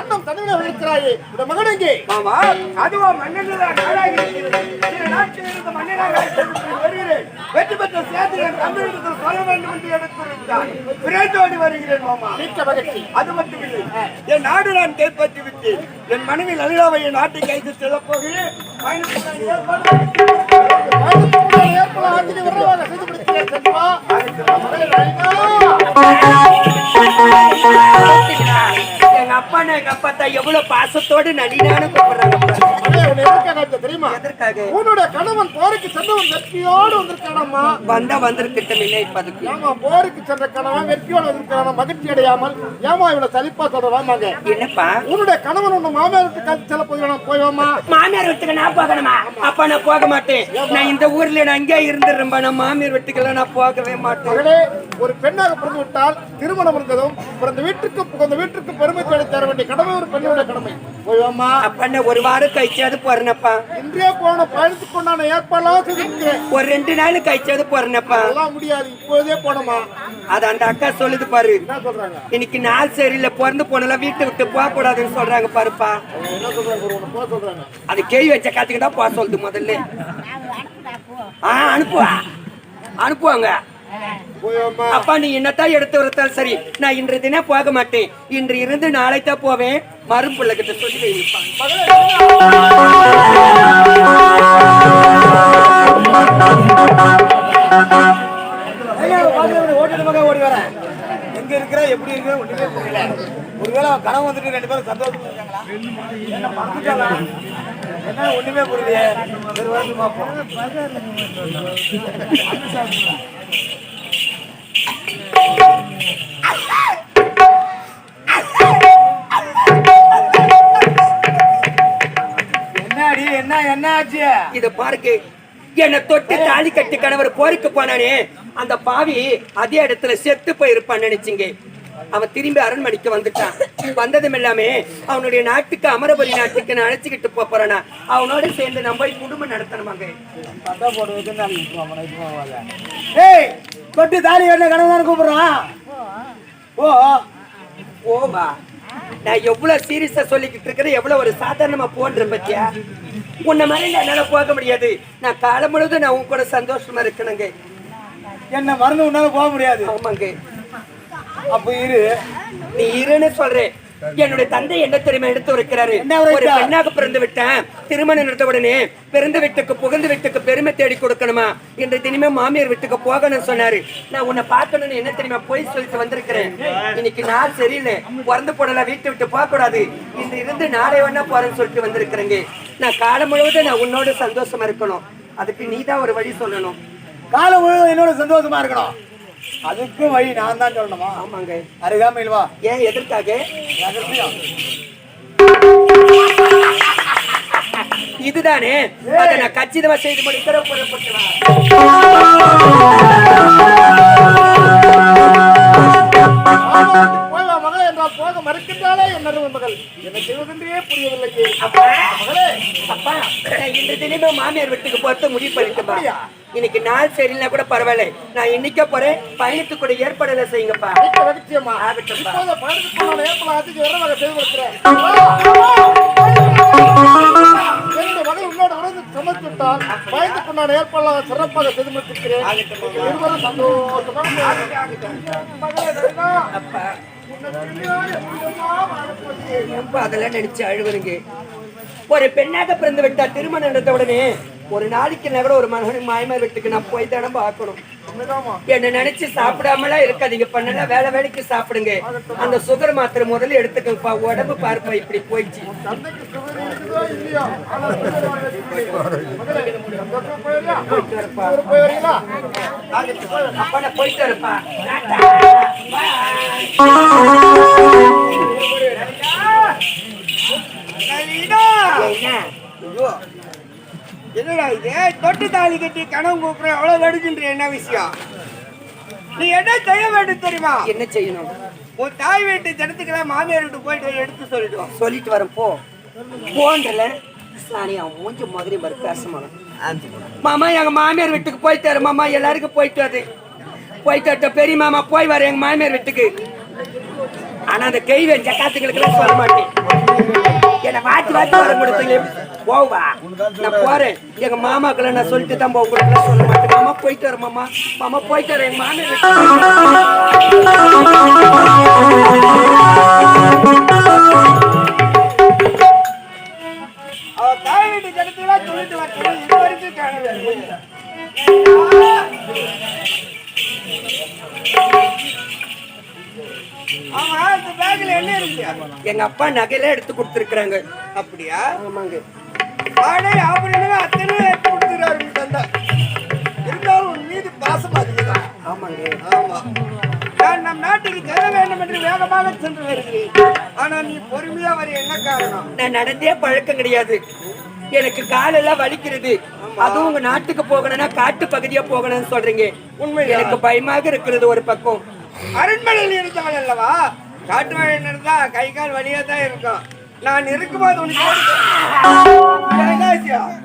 அண்ணன் தனியாக இருக்கிறாயே இந்த மகன் எங்கே? மாமா அதுவா வருகிறேன். வெற்றி பெற்ற சேத்திரன் தமிழகத்தில் சொல்ல வேண்டும் என்று எடுத்திருந்தார் விரைந்தோடி வருகிறேன் மாமா. மிக்க மகிழ்ச்சி. அது மட்டுமில்லை என் நாடு நான் கைப்பற்றி விட்டேன். என் மனைவி லலிதாவை என் நாட்டை கைது செல்லப் போகிறேன். ஏற்பாடு ஏற்பட அப்பா தான் எவ்வளவு பாசத்தோடு நளினான கூப்பிடுறாங்க தெரியுமா? எதற்காக? உன்னுடைய கணவன் போருக்கு சென்றவன் வெற்றியோடு வந்திருக்கானம்மா. வந்தா வந்திருக்கட்டும் இல்லை இப்ப அதுக்கு போருக்கு சென்ற கணவன் வந்திருக்கான மகிழ்ச்சி அடையாமல் ஏமா இவ்வளவு சலிப்பா சொல்றாமாங்க என்னப்பா? உன்னுடைய கணவன் உன்னை மாமியாருக்கு கழிச்சு செல்ல போய் போய்வாமா மாமியார் வீட்டுக்கு நான் போகணுமா? அப்ப நான் போக மாட்டேன். நான் இந்த ஊர்ல நான் அங்கேயே இருந்துடுறேன் நான் மாமியார் வீட்டுக்கெல்லாம் நான் போகவே மாட்டேன். ஒரு பெண்ணாக பிறந்து விட்டால் திருமணம் இருந்ததும் பிறந்த வீட்டுக்கு புகுந்த வீட்டுக்கு பெருமை தேடி தர வேண்டிய கடமை ஒரு பெண்ணுடைய கடமை. போய்வாமா அப்ப நான் ஒரு வாரம் கழிச்சாது போறேனப்பா. இன்றே போன பயணத்துக்கு உண்டான ஏற்பாடுலாம் செய்திருக்கிறேன் ஒரு ரெண்டு நாள் கழிச்சாது போறேனப்பா. அதெல்லாம் முடியாது இப்போதே போனோமா? அது அந்த அக்கா சொல்லுது பாரு. இன்னைக்கு நாள் சரியில்லை பிறந்து போனலாம் வீட்டை விட்டு போக கூடாதுன்னு சொல்றாங்க பாருப்பா. அது கேள்வி வச்ச காத்துக்கு தான் போக சொல்லுது முதல்ல. ஆ அனுப்புவா. அனுப்புவாங்க. அப்பா நீ என்னத்தான் எடுத்து வரத்தால் சரி நான் இன்று தினம் போக மாட்டேன். இன்று இருந்து நாளை தான் போவேன். மறுப்புள்ள கிட்ட சொல்லி வைப்பாங்க கனவு வந்துட்டு ரெண்டு பேரும் சந்தோஷமா இருக்காங்களா? என்ன மறந்துட்டாளா என்ன ஒண்ணுமே புரியலையே. ஒரு வருஷம் பார்ப்போம். என்ன என்ன என்ன ஆச்சு? இத பாருக்கு என்னை தொட்டு தாலி கட்டி கணவர் போருக்கு போனானே. அந்த பாவி அதே இடத்துல செத்து போயிருப்பான்னு நினைச்சிங்க. அவன் திரும்பி அரண்மனைக்கு வந்துட்டான். வந்ததும் இல்லாம அவனுடைய நாட்டுக்கு அமரபுரி நாட்டுக்கு நான் அழைச்சிக்கிட்டு போறானா? அவனோட சேர்ந்து நம்ம போய் குடும்பம் நடத்தணுமாங்க. ஏய் தொட்டு தாலி கட்டின கனவு தானே கூப்பிடுறான் ஓ ஓவா நான் எவ்வளவு சீரியஸா சொல்லிக்கிட்டு இருக்கிறேன் எவ்வளவு ஒரு சாதாரணமா போன்றேன் பத்தியா? உன்ன மாதிரி என்னால போக முடியாது. நான் காலம் முழுவதும் நான் உன் கூட சந்தோஷமா இருக்கணுங்க. என்ன மறந்து உன்னால போக முடியாது. ஆமாங்க. அப்ப இரு. நீ இருன்னு சொல்றேன் என்னுடைய தந்தை என்ன தெரியுமா எடுத்து வைக்கிறாரு? ஒரு பெண்ணாக பிறந்து விட்டேன். திருமணம் நடந்த உடனே பிறந்த வீட்டுக்கு புகுந்த வீட்டுக்கு பெருமை தேடி கொடுக்கணுமா? இன்று தினமே மாமியார் வீட்டுக்கு போகணும்னு சொன்னாரு. நான் உன்னை பார்க்கணும்னு என்ன தெரியுமா போய் சொல்லிட்டு வந்திருக்கிறேன்? இன்னைக்கு நாள் சரியில்லை. பிறந்து போடலாம் வீட்டை விட்டு போக கூடாது இன்று இருந்து நாளை வேணா போறேன்னு சொல்லிட்டு வந்திருக்கிறேங்க. நான் காலம் முழுவதும் நான் உன்னோட சந்தோஷமா இருக்கணும். அதுக்கு நீ தான் ஒரு வழி சொல்லணும். காலம் முழுவதும் என்னோட சந்தோஷமா இருக்கணும். அதுக்கும் வழி நான் தான் சொல்லணுமா? ஆமாங்க. அருகாமையில் வா. ஏன் எதற்காக? இதுதானே? அதை நான் கச்சிதமா செய்து முடிக்கிற புறப்பட்டு போக மறுக்கின்றாலே என் அருமை மகள். என்ன செய்வதென்றே புரியவில்லை அப்பா. அப்பா இன்று தினமே மாமியார் வீட்டுக்கு போறது முடிவு பண்ணிட்டேன்பா இன்னைக்கு நாள் சரியில்லைனா கூட பரவாயில்ல. நான் இன்னைக்கே போறேன். பயணத்துக்கு கூட ஏற்பாடுல செய்யுங்கப்பா ஏற்பட விரைவாக செய்து கொடுக்கிறேன். என்னுடைய மகள் உன்னோட உணர்ந்து சமர்ப்பித்தால் பயணத்துக்குண்டான ஏற்பாடாக சிறப்பாக செய்து முடித்திருக்கிறேன். சந்தோஷமாக ரொம்ப அதெல்லாம் நினைச்சு அழுவருங்க ஒரு பெண்ணாக பிறந்து விட்டா திருமணம் நடந்த உடனே ஒரு நாளைக்கு நகர ஒரு மகனுக்கு மாயமார் வீட்டுக்கு நான் போய் தானே பார்க்கணும். என்ன நினைச்சு சாப்பிடாமலாம் இருக்காதீங்க. பண்ணல வேலை வேலைக்கு சாப்பிடுங்க. அந்த சுகர் மாத்திரை முதல்ல எடுத்துக்கப்பா உடம்பு பார்ப்பா இப்படி போயிடுச்சு? போயிட்டு வரப்பா ஒரு என்னடா இது? தொட்டு தாலி கட்டி கனவு கூப்பிடுற அவ்வளவு நடுக்கின்ற என்ன விஷயம்? நீ என்ன செய்ய வேண்டும் தெரியுமா? என்ன செய்யணும்? உன் தாய் வீட்டு ஜனத்துக்கெல்லாம் மாமியார் வீட்டு போயிட்டு எடுத்து சொல்லிடுவோம். சொல்லிட்டு வரேன் போ. போன்றல. சாணி அவன் மூஞ்சி மாதிரி மறுக்காசமான மாமா எங்க மாமியார் வீட்டுக்கு போயிட்டு வர மாமா எல்லாருக்கும் போயிட்டு வருது போயிட்டு வரட்டும் பெரிய மாமா போய் வர எங்க மாமியார் வீட்டுக்கு. ஆனா அந்த கை வச்ச காத்துங்களுக்கு சொல்ல மாட்டேன். என்ன வாத்தி வாத்தி வர முடியல. போவா. நான் போறேன். எங்க மாமாக்களை நான் சொல்லிட்டு தான் போக கூட சொல்ல மாட்டேன். மாமா போயிட்டு வரேன் மாமா. மாமா போயிட்டு வரேன் எங்க சொல்லிட்டு இது வரைக்கும் எங்க அப்பா நகையெல்லாம் எடுத்து கொடுத்துருக்காங்க அப்படியா? ஆமாங்க. ஆடே அப்படின்னு அத்தனை எடுத்து கொடுத்துறாரு தந்தா. இருந்தாலும் உன் மீது பாசம் அதிகம் ஆமாங்க. ஆமா. நான் நம் நாட்டுக்கு செல்ல வேண்டும் என்று வேகமாக சென்று வருகிறேன். ஆனா நீ பொறுமையா வர என்ன காரணம்? நான் நடந்தே பழக்கம் கிடையாது. எனக்கு காலெல்லாம் வலிக்கிறது. அதுவும் உங்க நாட்டுக்கு போகணும்னா காட்டு பகுதியா போகணும்னு சொல்றீங்க. உண்மை எனக்கு பயமாக இருக்கிறது ஒரு பக்கம். அரண்மனையில் இருந்தவள் அல்லவா? காட்டு இருந்தா கை கால் வழியா தான் இருக்கும். நான் இருக்கும்போது உனக்கு?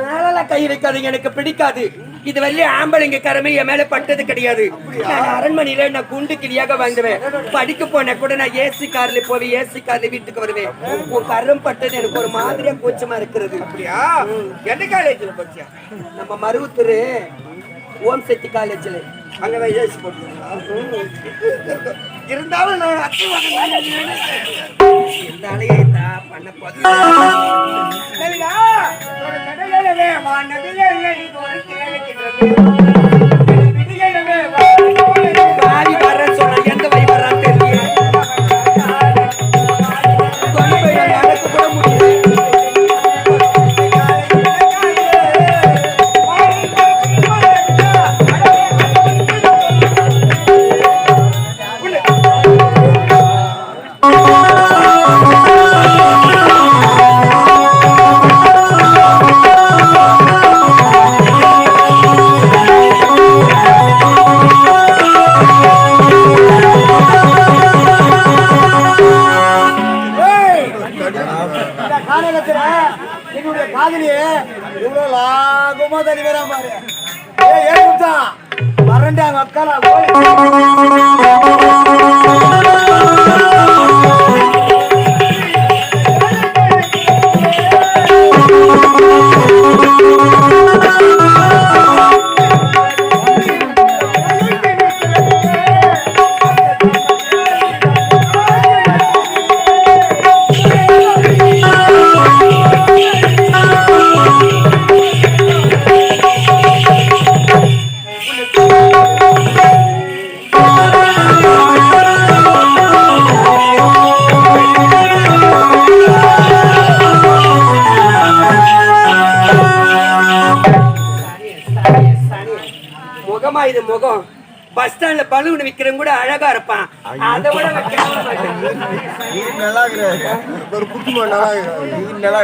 மேல கை வைக்காதீங்க எனக்கு பிடிக்காது. இது வரையும் ஆம்பளைங்க கரமை என் மேல பட்டது கிடையாது. நான் அரண்மனையில நான் குண்டு கிளியாக வாழ்ந்துவேன். படிக்க போன கூட நான் ஏசி கார்ல போவேன் ஏசி கார்ல வீட்டுக்கு வருவேன். உன் கரம் பட்டது எனக்கு ஒரு மாதிரியா கூச்சமா இருக்கிறது. அப்படியா? எந்த காலேஜ்ல படிச்சியா? நம்ம மருவத்தூர் ஓம் சக்தி காலேஜ்ல. அங்கதான் ஏசி போட்டு இருந்தாலும் நான் அத்தை மகன் தானே பண்ண போது சரிடா, ஒரு கடையிலவே வானவில்லை இது ஒரு கிழக்கின்றது. வரண்டாங்க அக்காலா முகமா. பஸ் ஸ்டாண்ட்ல பலூன் விக்கிறவங்க கூட அழகா இருப்பான். அதை விட ஒரு புத்துமா நல்லா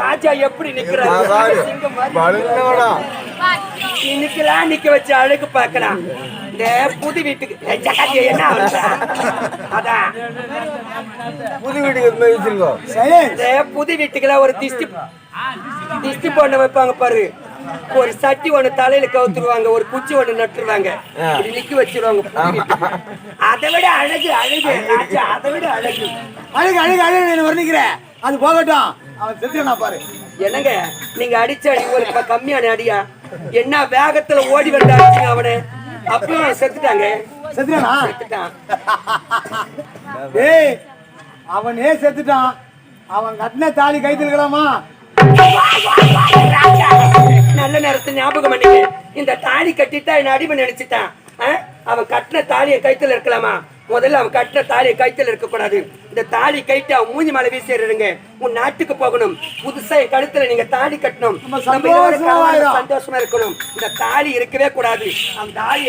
ராஜா எப்படி. பழுங்கடா இன்னைக்கெல்லாம் நிக்க வச்சு அழகு பார்க்கலாம். இந்த புது வீட்டுக்கு என்ன? அதான். புது வீட்டுக்கு புது வீட்டுக்கெல்லாம் ஒரு திஷ்டி திஷ்டி பொண்ணை வைப்பாங்க பாரு. ஒரு சட்டி ஒண்ணு தலையில கவுத்துருவாங்க ஒரு குச்சி ஒண்ணு நட்டுருவாங்க. நிக்க வச்சிருவாங்க. அதை விட அழகு அழகு. அதை விட அழகு. அழுகு அழுகு அழுகு என்ன வர்ணிக்கிற? அது போகட்டும். அவன் செத்துனா பாரு. என்னங்க நீங்க அடிச்ச அடி ஒரு கம்மியான அடியா? என்ன வேகத்துல ஓடி வந்து அடிச்சீங்க அவனை? அப்பயும் அவன் செத்துட்டாங்க. செத்துனா செத்துட்டான். ஏய் அவனே செத்துட்டான். அவன் கட்டின தாலி கைத்திருக்கலாமா ராஜா, நல்ல நேரத்தை ஞாபகம் பண்ணீங்க இந்த தாலி கட்டிட்டா என்ன அடிமை நினைச்சிட்டான்? அவன் கட்டின தாலியை கைத்துல இருக்கலாமா? முதல்ல அவன் கட்டின தாலியை கைத்துல இருக்க கூடாது இந்த தாலி கைட்டு அவன் மூஞ்சி மேல வீசிடுறீங்க உன் நாட்டுக்கு போகணும். புதுசா என் கழுத்துல நீங்க தாலி கட்டணும். சந்தோஷமா இருக்கணும். இந்த தாலி இருக்கவே கூடாது. அந்த தாலி